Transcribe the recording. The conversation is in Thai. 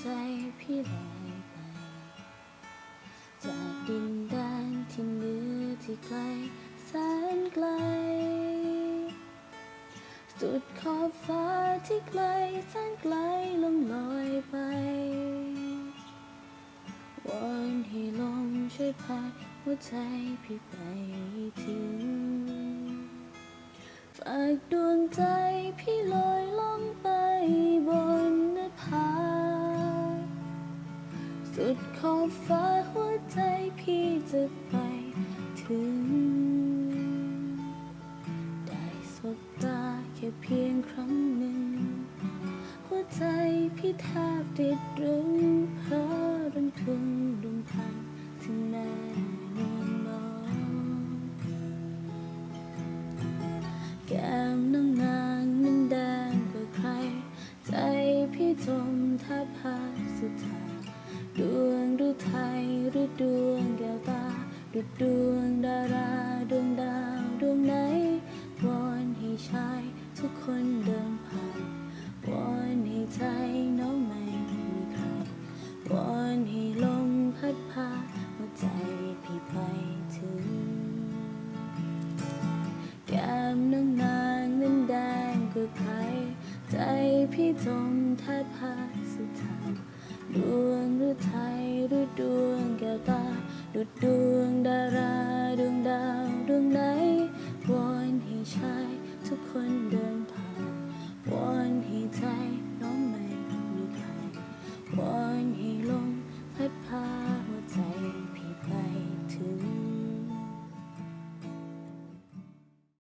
ใจพี่ลอยไป จากดินแดนที่เหนือที่ไกลแสนไกล สุดขอบฟ้าที่ไกลแสนไกลลงลอยไปวอนให้ลมช่วยพัดหัวใจพี่ไปถึง ฝากดวงใจพี่ลอย สุดขอบฟ้าหัวใจพี่จะไปถึง ได้สบตาแค่เพียงครั้งหนึ่ง หัวใจพี่แทบติดรึงเพ้อรำพึงรำพันถึงแม่นวลน้องแก้มน้องนางนั้นแดงกว่าใคร ใจพี่จมแทบหาสุดทาง ดวงดูไทยหรือดวงแก้วตาดูดวงดาราดวงดาวดวงไหนวอนให้ชายทุกคนเดินผ่านวอนให้ใจน้องไม่มีใครวอนให้ลมพัดพาหัวใจพี่ไปถึงแก้มน้องนางนั้นแดงกว่าใครใจพี่จมแทบพาสุดทาง ดวงหรือไทยหรือดวงแก้วตาดุดดวงดาราดวงดาวดวงไหนวอนให้ชายทุกคนเดินผ่านวอนให้ใจ